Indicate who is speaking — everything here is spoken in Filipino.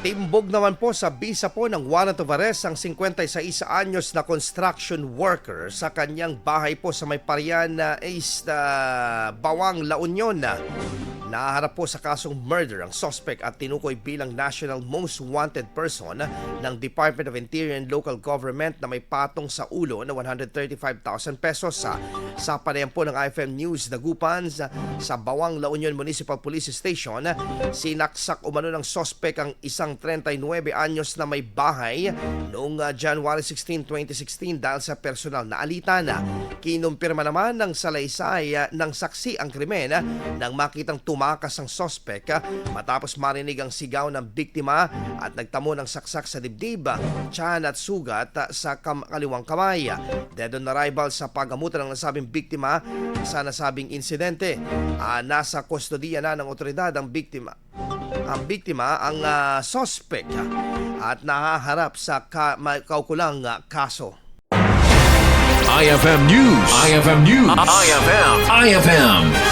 Speaker 1: Timbog naman po sa bisa po ng of arrest ang 56 anyos na construction worker sa kanyang bahay po sa may Parian na East ah, Bawang, La Union. Naharap po sa kasong murder ang suspect at tinukoy bilang national most wanted person ng Department of Interior and Local Government na may patong sa ulo na 135,000 pesos. Sa, sa panayam po ng IFM News Dagupan sa, sa Bawang, La Union Municipal Police Station, sinaksak umano ng suspect ang isang 39 anyos na may bahay noong ah, January 16, 2016 dahil sa personal na alitan. Kinumpirma naman ng salaysay ah, ng saksi ang krimen ah, nang makitang tumakas ang suspect ah, matapos marinig ang sigaw ng biktima at nagtamo ng saksak sa dibdib, ah, tiyan at sugat ah, sa kam- kaliwang kamay. Dead on arrival sa pagamutan ng nasabing biktima sa nasabing insidente. Ah, nasa kustodiya na ng otoridad ang biktima ang biktima ang suspect ah, at nahaharap sa ka- kaukulang ah, kaso.
Speaker 2: IFM News. IFM News. IFM. IFM.